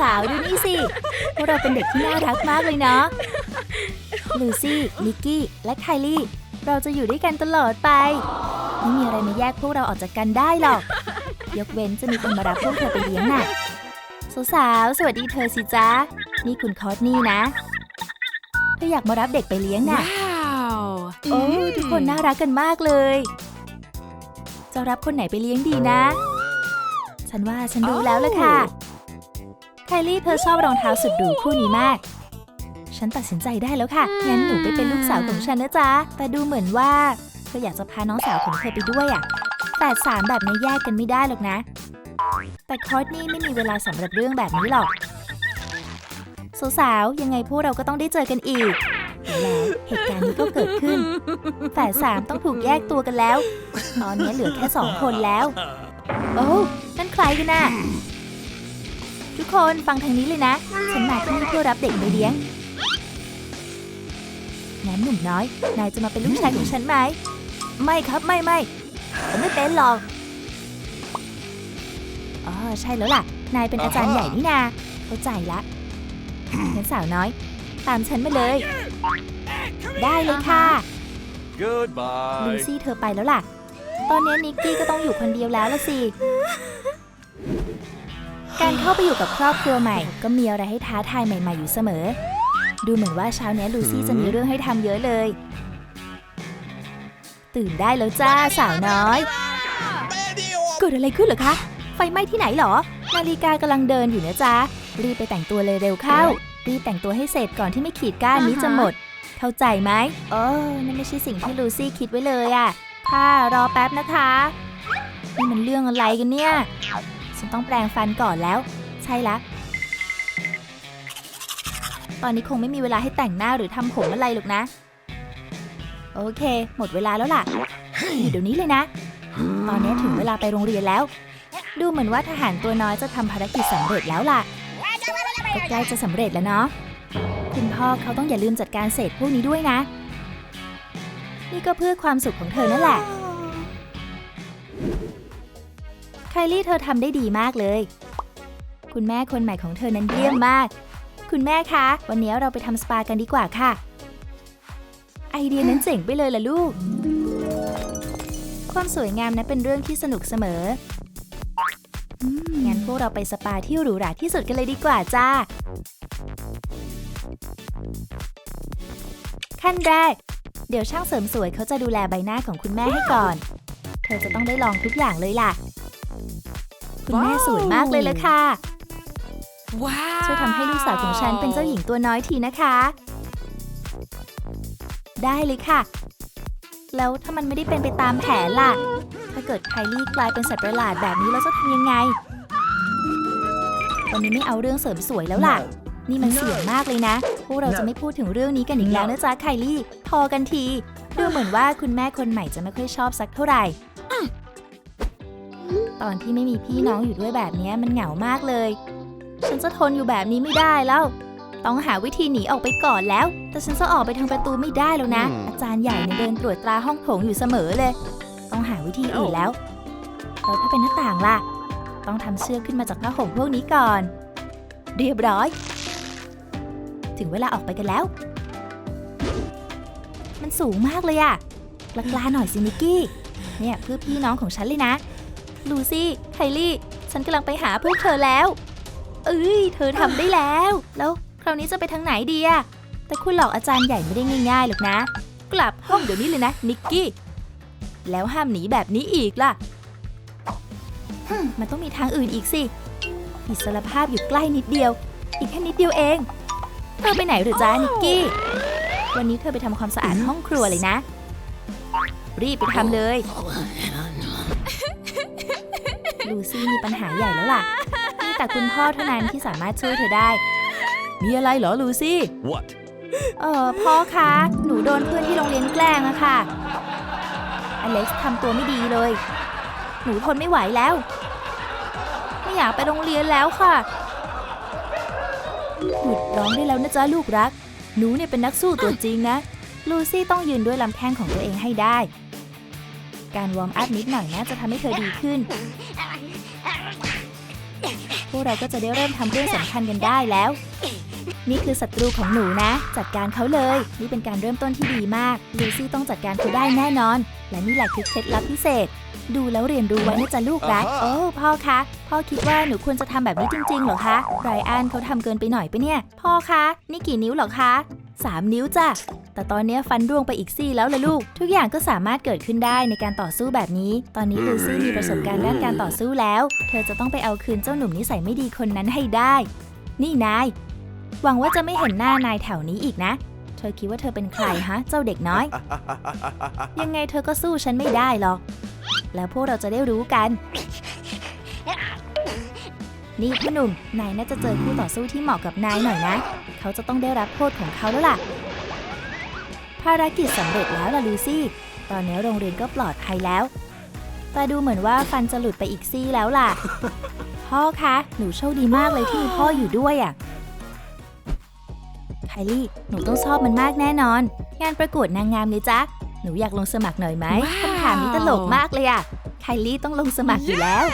สาวๆดูนี่สิพวกเราเป็นเด็กที่น่ารักมากเลยเนาะลูซี่นิกกี้และไคลี่ เราจะอยู่ด้วยกันตลอดไป ไม่มีอะไรมาแยกพวกเราออกจากกันได้หรอก ยกเว้นจะมีคนมารับพวกเธอไปเลี้ยงน่ะสาวๆสวัสดีเธอสิจ๊ะนี่คุณคอสนี่นะ เธออยากมารับเด็กไปเลี้ยงน่ะ Wow. โอ้ยทุกคนน่ารักกันมากเลย จะรับคนไหนไปเลี้ยงดีนะ ฉันว่าฉันรู้แล้วละค่ะไคลี่เธอชอบรองเท้าสุดหรูคู่นี้มาก ฉันตัดสินใจได้แล้วค่ะ งั้นหนูไปเป็นลูกสาวของฉันนะจ๊ะ แต่ดูเหมือนว่าเธออยากจะพาน้องสาวของเธอไปด้วยอะ่ะแต่สามแบบนี้แยกกันไม่ได้หรอกนะ แต่คอร์ตนี่ไม่มีเวลาสำหรับเรื่องแบบนี้หรอก สาวๆ ยังไงพวกเราก็ต้องได้เจอกันอีก แล้วเหตุการณ์นี้ก็เกิดขึ้น แฝดสามต้องถูกแยกตัวกันแล้ว ตอนนี้เหลือแค่สองคนแล้ว โอ้นั่นใครกันน่ะ ทุกคนฟังทางนี้เลยนะ ฉันมาที่นี่เพื่อรับเด็กไปเลี้ยง งั้นหนุ่มน้อย นายจะมาเป็นลูกชายของฉันไหม ไม่ครับไม่ไม่ผมไม่เป็นหรอก อ๋อใช่แล้วล่ะ นายเป็นอาจารย์ใหญ่นี่นา เข้าใจละ งั้นสาวน้อย ตามฉันมาเลย ได้เลยค่ะลู Goodbye. ซี่เธอไปแล้วล่ะ ตอนนี้นิกกี้ก็ต้องอยู่คนเดียวแล้วละสิ การเข้าไปอยู่กับครอบครัวใหม่ ก็มีอะไรให้ท้าทายใหม่ๆอยู่เสมอ ดูเหมือนว่าเช้านี้ลูซี่จะมีเรื่องให้ทำเยอะเลย ตื่นได้แล้วจ้าสาวน้อย เกิดอะไรขึ้นเหรอคะ ไฟไหม้ที่ไหนเหรอ นาฬิกากำลังเดินอยู่นะจ๊ะ รีบไปแต่งตัวเลยเร็วเข้า รีบแต่งตัวให้เสร็จก่อนที่ไม่ขีดก้านนี้จะหมด เข้าใจไหมเออนั่นไม่ใช่สิ่งที่ลูซี่คิดไว้เลยอะค่ะรอแป๊บนะคะ นี่มันเรื่องอะไรกันเนี่ย ฉันต้องแปรงฟันก่อนแล้ว ใช่ละตอนนี้คงไม่มีเวลาให้แต่งหน้าหรือทำผมอะไรหรอกนะ โอเค หมดเวลาแล้วล่ะอยู่เดี๋ยวนี้เลยนะ ตอนนี้ถึงเวลาไปโรงเรียนแล้ว ดูเหมือนว่าทหารตัวน้อยจะทำภารกิจสำเร็จแล้วล่ะใกล้จะสำเร็จแล้วเนาะคุณพ่อเขาต้องอย่าลืมจัดการเศษพวกนี้ด้วยนะ นี่ก็เพื่อความสุขของเธอนั่นแหละ ไคลี่เธอทำได้ดีมากเลย คุณแม่คนใหม่ของเธอนั้นเยี่ยมมาก คุณแม่คะ วันนี้เราไปทำสปากันดีกว่าค่ะ ไอเดียนั้นเจ๋งไปเลยล่ะลูก ความสวยงามนั้นเป็นเรื่องที่สนุกเสมองั้นพวกเราไปสปาที่หรูหราที่สุดกันเลยดีกว่าจ้า ขั้นแรก เดี๋ยวช่างเสริมสวยเขาจะดูแลใบหน้าของคุณแม่ให้ก่อน เธอจะต้องได้ลองทุกอย่างเลยล่ะ คุณแม่สวยมากเลยละค่ะ Wow. ช่วยทำให้ลูกสาวของฉันเป็นเจ้าหญิงตัวน้อยทีนะคะ ได้เลยค่ะ แล้วถ้ามันไม่ได้เป็นไปตามแผนล่ะ ถ้าเกิดไคลี่กลายเป็นสัตว์ประหลาดแบบนี้เราจะทำยังไง วันนี้ไม่เอาเรื่องเสริมสวยแล้วล่ะ นี่มันเสี่ยงมากเลยนะ พวกเราจะไม่พูดถึงเรื่องนี้กันอีกแล้วนะจ๊ะไคลี่ พอกันที ดูเหมือนว่าคุณแม่คนใหม่จะไม่ค่อยชอบสักเท่าไหร่ ตอนที่ไม่มีพี่น้องอยู่ด้วยแบบนี้มันเหงามากเลย ฉันจะทนอยู่แบบนี้ไม่ได้แล้ว ต้องหาวิธีหนีออกไปก่อนแล้ว แต่ฉันจะออกไปทางประตูไม่ได้แล้วนะอืมอาจารย์ใหญ่เนี่ยเดินตรวจตราห้องโถงอยู่เสมอเลย ต้องหาวิธีอื่นแล้วแล้วถ้าเป็นหน้าต่างล่ะ ต้องทำเชือกขึ้นมาจากผ้าห่มพวกนี้ก่อน เรียบร้อย ถึงเวลาออกไปกันแล้ว มันสูงมากเลยอะกล้าๆหน่อยสินิกกี้ เนี่ยเพื่อพี่น้องของฉันเลยนะ ลูซี่ ไคลี่ ฉันกำลังไปหาพวกเธอแล้ว เอ้ย เธอทำได้แล้ว แล้วคราวนี้จะไปทางไหนดีอะแต่คุณหลอกอาจารย์ใหญ่ไม่ได้ง่ายๆหรอกนะ กลับห้องเดี๋ยวนี้เลยนะ นิกกี้ แล้วห้ามหนีแบบนี้อีกล่ะฮึ่มมันต้องมีทางอื่นอีกสิ อิสรภาพอยู่ใกล้นิดเดียว อีกแค่นิดเดียวเอง เธอไปไหนหรือจ้านิกกี้ วันนี้เธอไปทำความสะอาดห้องครัวเลยนะ รีบไปทำเลย ลูซี่มีปัญหาใหญ่แล้วล่ะมีแต่คุณพ่อเท่านั้นที่สามารถช่วยเธอได้ มีอะไรเหรอลูซี่ What? เออพ่อคะ หนูโดนเพื่อนที่โรงเรียนแกล้งอะค่ะ อเล็กซ์ทำตัวไม่ดีเลย หนูทนไม่ไหวแล้ว ไม่อยากไปโรงเรียนแล้วค่ะ หยุดร้องได้แล้วนะจ๊ะลูกรัก หนูเนี่ยเป็นนักสู้ตัวจริงนะ ลูซี่ต้องยืนด้วยลำแข้งของตัวเองให้ได้ การวอร์มอัพนิดหน่อยนะจะทำให้เธอดีขึ้น พวกเราก็จะได้เริ่มทำเรื่องสำคัญกันได้แล้ว นี่คือศัตรูของหนูนะ จัดการเขาเลย นี่เป็นการเริ่มต้นที่ดีมากลูซี่ต้องจัดการเขาได้แน่นอน และนี่แหละคือเคล็ดลับพิเศษ ดูแล้วเรียนรู้ไว้นะจ๊ะลูกรักอ่าฮะโอ้พ่อคะ พ่อคิดว่าหนูควรจะทำแบบนี้จริงๆเหรอคะไรอันเขาทำเกินไปหน่อยปะเนี่ย พ่อคะ นี่กี่นิ้วเหรอคะ สามนิ้วจ้ะ แต่ตอนนี้ฟันร่วงไปอีกซี่แล้วล่ะลูก ทุกอย่างก็สามารถเกิดขึ้นได้ในการต่อสู้แบบนี้ ตอนนี้ลูซี่มีประสบการณ์ด้านการต่อสู้แล้ว เธอจะต้องไปเอาคืนเจ้าหนุ่มนิสัยไม่ดีคนนั้นให้ได้ นี่นาย หวังว่าจะไม่เห็นหน้านายแถวนี้อีกนะ เธอคิดว่าเธอเป็นใครฮะ เจ้าเด็กน้อย ยังไงเธอก็สู้ฉันไม่ได้หรอก แล้วพวกเราจะได้รู้กัน นี่พ่อหนุ่ม นายน่าจะเจอคู่ต่อสู้ที่เหมาะกับนายหน่อยนะ เขาจะต้องได้รับโทษของเขาแล้วล่ะ ภารกิจสำเร็จแล้วล่ะลูซี่ ตอนนี้โรงเรียนก็ปลอดภัยแล้ว แต่ดูเหมือนว่าฟันจะหลุดไปอีกซี่แล้วล่ะ พ่อคะ หนูโชคดีมากเลยที่มีพ่ออยู่ด้วยอะไคลี่ หนูต้องชอบมันมากแน่นอน งานประกวดนางงามเลยจ๊ะหนูอยากลงสมัครหน่อยไหมว้าวคำถามนี้ตลกมากเลยอะไคลี่ต้องลงสมัครอยู่แล้ว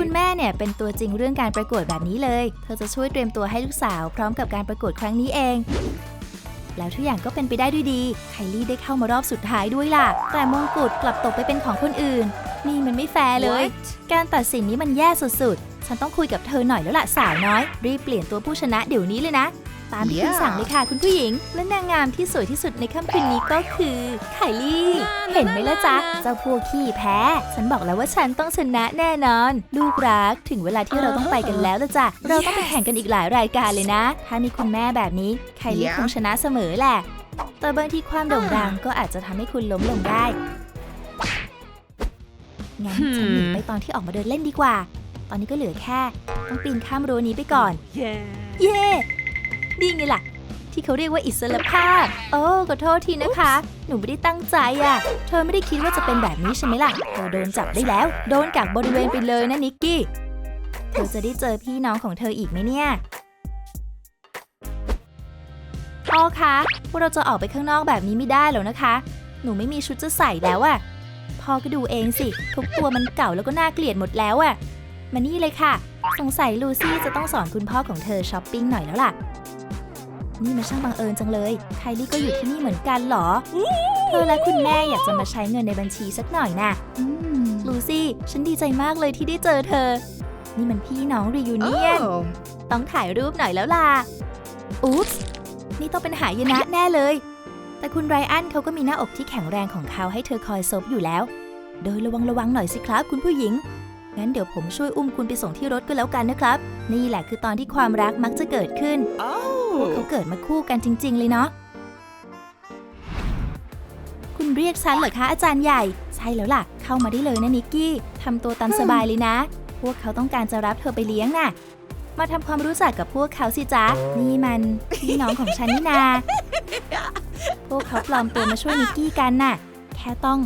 คุณแม่เนี่ยเป็นตัวจริงเรื่องการประกวดแบบนี้เลย เธอจะช่วยเตรียมตัวให้ลูกสาวพร้อมกับการประกวดครั้งนี้เอง แล้วทุกอย่างก็เป็นไปได้ด้วยดี ไคลี่ได้เข้ามารอบสุดท้ายด้วยล่ะ แต่มงกุฎกลับตกไปเป็นของคนอื่น นี่มันไม่แฟร์เลย การตัดสินนี้มันแย่สุดๆ ฉันต้องคุยกับเธอหน่อยแล้วล่ะสาวน้อย รีบเปลี่ยนตัวผู้ชนะเดี๋ยวนี้เลยนะ ตามที่คุณ Yeah สั่งเลยค่ะคุณผู้หญิง และนางงามที่สวยที่สุดในค่ำคืนนี้ก็คือไคลี่ เห็นไหมล่ะจ๊ะ เจ้าพวกขี้แพ้ ฉันบอกแล้วว่าฉันต้องชนะแน่นอน ลูกรัก ถึงเวลาที่เราต้องไปกันแล้วละจ้ะ เราต้องไปแข่งกันอีกหลายรายการเลยนะ ถ้ามีคุณแม่แบบนี้ ไคลี่ Yeah คงชนะเสมอแหละ แต่บางทีความโด่งดังก็อาจจะทำให้คุณล้มลงได้ งั้นฉันหนีไปตอนที่ออกมาเดินเล่นดีกว่า ตอนนี้ก็เหลือแค่ ต้องปีนข้ามรั้วนี้ไปก่อน เย่ ดีไงล่ะ ที่เขาเรียกว่าอิสรภาพ โอ้ขอโทษทีนะคะ หนูไม่ได้ตั้งใจอะ่ะ เธอไม่ได้คิดว่าจะเป็นแบบนี้ใช่ไหมล่ะ เธอโดนจับได้แล้ว โดนกักบริเวณไปเลยนะนิกกี้ เธอจะได้เจอพี่น้องของเธออีกไหมเนี่ยพ่อคะพวกเราจะออกไปข้างนอกแบบนี้ไม่ได้แล้วนะคะ หนูไม่มีชุดจะใส่แล้วอะ่ะพ่อก็ดูเองสิ ทุกตัวมันเก่าแล้วก็น่าเกลียดหมดแล้วอะ่ะมานี่เลยค่ะ สงสัยลูซี่จะต้องสอนคุณพ่อของเธอช้อปปิ้งหน่อยแล้วล่ะ นี่มันช่างบังเอิญจังเลย ไคลี่ก็อยู่ที่นี่เหมือนกันเหรอ เธอและคุณแม่อยากจะมาใช้เงินในบัญชีสักหน่อยน่ะลูซี่ ฉันดีใจมากเลยที่ได้เจอเธอ นี่มันพี่น้องรียูเนียน Oh. ต้องถ่ายรูปหน่อยแล้วล่ะ อุ๊ปส์นี่ต้องเป็นหายนะแน่เลย แต่คุณไรอันเขาก็มีหน้าอกที่แข็งแรงของเขาให้เธอคอยซบอยู่แล้วเดินระวังระวังหน่อยสิครับคุณผู้หญิง งั้นเดี๋ยวผมช่วยอุ้มคุณไปส่งที่รถก็แล้วกันนะครับ นี่แหละคือตอนที่ความรักมักจะเกิดขึ้น พวกเขาเกิดมาคู่กันจริง ๆ เลยเนาะ คุณเรียกฉันเหรอคะอาจารย์ใหญ่ ใช่แล้วล่ะ เข้ามาได้เลยนะนิกกี้ ทำตัวตามสบายเลยนะ พวกเขาต้องการจะรับเธอไปเลี้ยงน่ะ มาทำความรู้จักกับพวกเขาสิจ๊ะ นี่มันพี่น้องของฉันนี่นา พวกเขาปลอมตัวมาช่วยนิกกี้กันน่ะ แค่ต้อง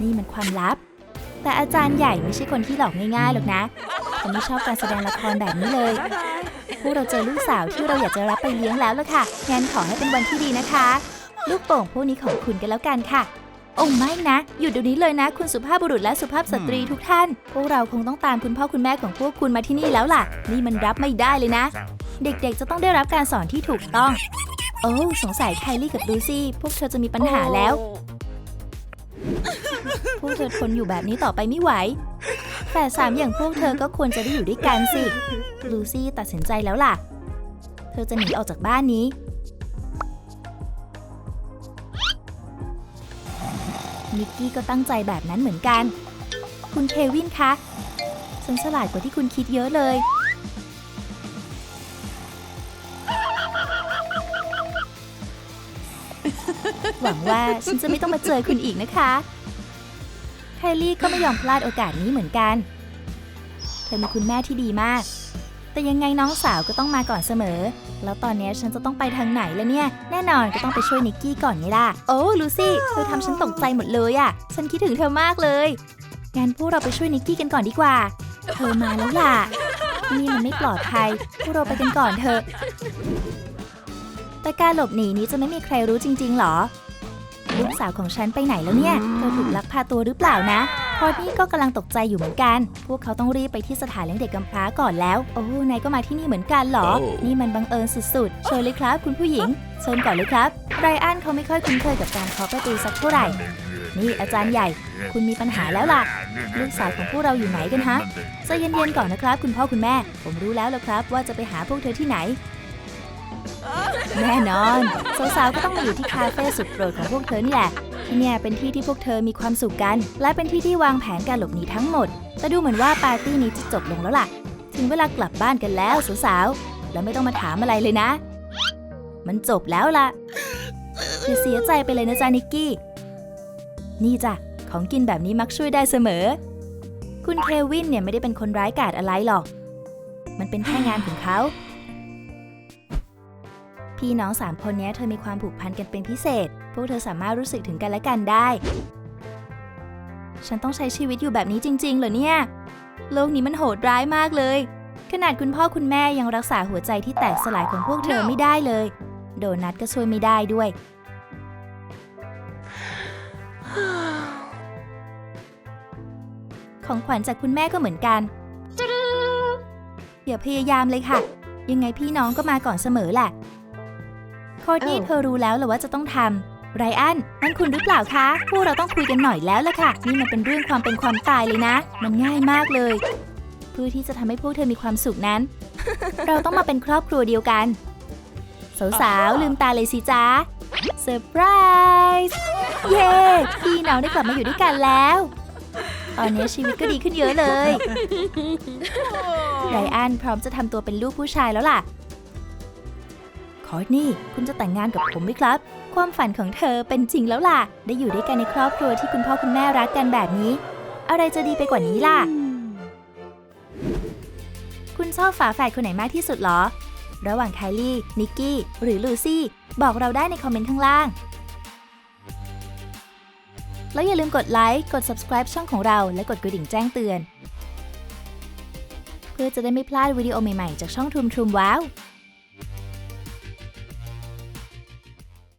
นี่มันความลับ แต่อาจารย์ใหญ่ไม่ใช่คนที่หลอกง่ายๆหรอกนะ เขาไม่ชอบการแสดงละครแบบนี้เลยพวกเราเจอลูกสาวที่เราอยากจะรับไปเลี้ยงแล้วล่ะค่ะงั้นขอให้เป็นวันที่ดีนะคะ ลูกโป่งพวกนี้ของคุณกันแล้วกันค่ะ โอ้ไม่นะ หยุดเดี๋ยวนี้เลยนะ คุณสุภาพบุรุษและสุภาพสตรีทุกท่าน พวกเราคงต้องตามคุณพ่อคุณแม่ของพวกคุณมาที่นี่แล้วล่ะ นี่มันรับไม่ได้เลยนะ เด็กๆจะต้องได้รับการสอนที่ถูกต้อง โอ้สงสัยไคลี่กับลูซี่พวกเธอจะมีปัญหาแล้ว พวกเธอทนอยู่แบบนี้ต่อไปไม่ไหว แฝดสามอย่างพวกเธอก็ควรจะได้อยู่ด้วยกันสิ ลูซี่ตัดสินใจแล้วล่ะ เธอจะหนีออกจากบ้านนี้ นิกกี้ก็ตั้งใจแบบนั้นเหมือนกัน คุณเควินคะ ฉันฉลาดกว่าที่คุณคิดเยอะเลย หวังว่าฉันจะไม่ต้องมาเจอคุณอีกนะคะ ไคลี่ก็ไม่ยอมพลาดโอกาสนี้เหมือนกัน เธอมีคุณแม่ที่ดีมาก แต่ยังไงน้องสาวก็ต้องมาก่อนเสมอ แล้วตอนนี้ฉันจะต้องไปทางไหนล่ะเนี่ย แน่นอนก็ต้องไปช่วยนิกกี้ก่อนไงล่ะ โอ้ลูซี่ เธอทำฉันตกใจหมดเลยอะ่ะ ฉันคิดถึงเธอมากเลย งั้นพวกเราไปช่วยนิกกี้กันก่อนดีกว่า เธอมาแล้วล่ะ นี่มันไม่ปลอดภัย พวกเราไปกันก่อนเถอะแต่การหลบหนีนี้จะไม่มีใครรู้จริงๆหรอ ลูกสาวของฉันไปไหนแล้วเนี่ย เธอถูกลักพาตัวหรือเปล่านะ พอดนี่ก็กำลังตกใจอยู่เหมือนกัน พวกเขาต้องรีบไปที่สถานเลี้ยงเด็กกำพร้าก่อนแล้ว โอ้นายก็มาที่นี่เหมือนกันเหรอโอ้นี่มันบังเอิญสุดๆ เชิญเลยครับ คุณผู้หญิง เชิญก่อนเลยครับ ไรอันเขาไม่ค่อยคุ้นเคยกับการเคาะประตูสักเท่าไหร่ นี่อาจารย์ใหญ่ คุณมีปัญหาแล้วล่ะ ลูกสาวของพวกเราอยู่ไหนกันฮะใจเย็นๆก่อนนะครับ คุณพ่อคุณแม่ ผมรู้แล้วละครับ ว่าจะไปหาพวกเธอที่ไหน แน่นอน สาวๆ ก็ต้องมาอยู่ที่คาเฟ่สุดโปรดของพวกเธอนี่แหละ ที่เนี่ยเป็นที่ที่พวกเธอมีความสุขกัน และเป็นที่ที่วางแผนการหลบหนีทั้งหมด แต่ดูเหมือนว่าปาร์ตี้นี้จะจบลงแล้วล่ะ ถึงเวลากลับบ้านกันแล้วสาวๆ แล้วไม่ต้องมาถามอะไรเลยนะ มันจบแล้วล่ะอย่าเสียใจไปเลยนะจ๊ะนิกกี้ นี่จ้ะ ของกินแบบนี้มักช่วยได้เสมอ คุณเควินเนี่ยไม่ได้เป็นคนร้ายกาจอะไรหรอก มันเป็นแค่งานของเขา พี่น้องสามคนนี้เธอมีความผูกพันกันเป็นพิเศษ พวกเธอสามารถรู้สึกถึงกันและกันได้ ฉันต้องใช้ชีวิตอยู่แบบนี้จริง ๆ เหรอเนี่ย โลกนี้มันโหดร้ายมากเลย ขนาดคุณพ่อคุณแม่ยังรักษาหัวใจที่แตกสลายของพวกเธอไม่ได้เลย โดนัทก็ช่วยไม่ได้ด้วย ของขวัญจากคุณแม่ก็เหมือนกันอย่าพยายามเลยค่ะ ยังไงพี่น้องก็มาก่อนเสมอแหละ โคดนี่เอ้าเธอรู้แล้วเหรอว่าจะต้องทำไรอันนั่นคุณหรือเปล่าคะพวกเราต้องคุยกันหน่อยแล้วล่ะค่ะ นี่มันเป็นเรื่องความเป็นความตายเลยนะ มันง่ายมากเลย เพื่อที่จะทำให้พวกเธอมีความสุขนั้น เราต้องมาเป็นครอบครัวเดียวกัน สาวๆลืมตาเลยสิจ๊ะเซอร์ไพรส์เย้พี่น้องได้กลับมาอยู่ด้วยกันแล้วตอนนี้ชีวิตก็ดีขึ้นเยอะเลย ไรอันพร้อมจะทำตัวเป็นลูกผู้ชายแล้วล่ะ คอร์ทนี่ คุณจะแต่งงานกับผมไหมครับ ความฝันของเธอเป็นจริงแล้วล่ะ ได้อยู่ด้วยกันในครอบครัวที่คุณพ่อคุณแม่รักกันแบบนี้ อะไรจะดีไปกว่านี้ล่ะ คุณชอบฝาแฝดคนไหนมากที่สุดเหรอ ระหว่างไคลี่ นิกกี้ หรือลูซี่ บอกเราได้ในคอมเมนต์ข้างล่าง แล้วอย่าลืมกดไลค์ กด subscribe ช่องของเรา และกดกระดิ่งแจ้งเตือน เพื่อจะได้ไม่พลาดวิดีโอใหม่ๆ จากช่องทุมทุมว้าว